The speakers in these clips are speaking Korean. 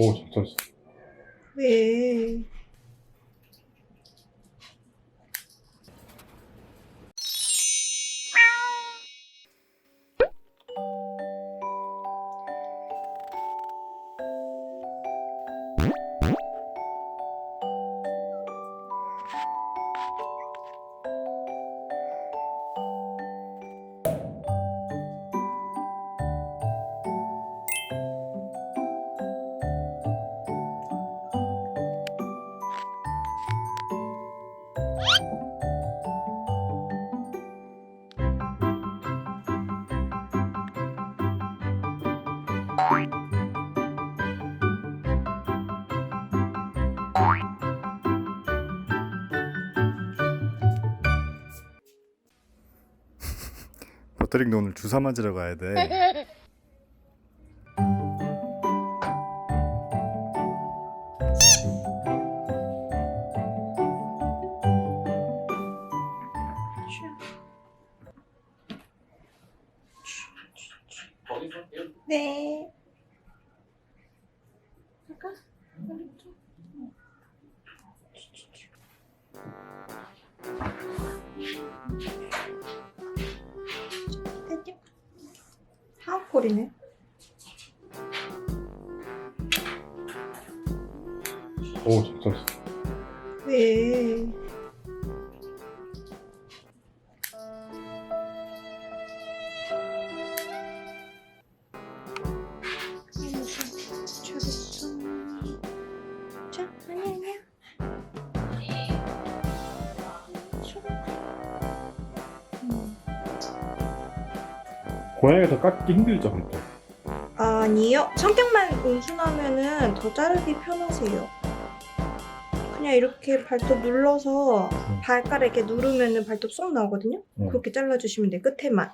오, 잘 쳤어. 왜? 버터링도 오늘 주사 맞으러 가야 돼. 네. 하우콜이네. 오, 잘 쳤어. 왜? 고양이가 더 깎기 힘들죠, 한테. 아니요. 성격만 온순하면은 더 자르기 편하세요. 그냥 이렇게 발톱 눌러서 음. 발가락 이렇게 누르면은 발톱 쏙 나오거든요. 음. 그렇게 잘라주시면 돼. 끝에만.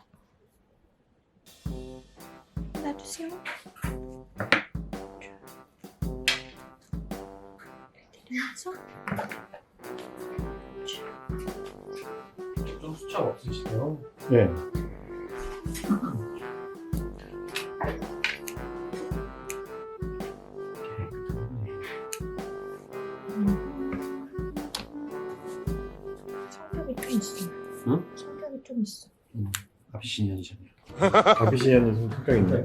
놔주세요. 내려서 좀 수첩 없으시대요? 네. 성격이 좀 있어. 응? 성격이 좀 있어. 아비시니언이잖아요. 아비시니아는 성격 있나요?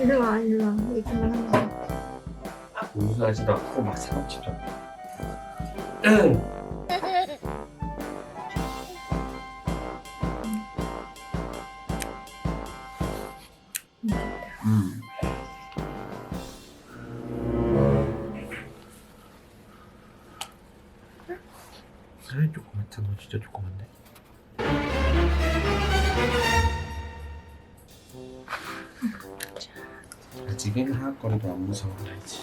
일로 와, 일로 와. 얘기만 하면 돼. 온순하지도 않고 막 사납지도 않고. 음. 사이 조그맣다. 너 진짜 조그만데. 아직은 하악거리도 안 무서워 알지?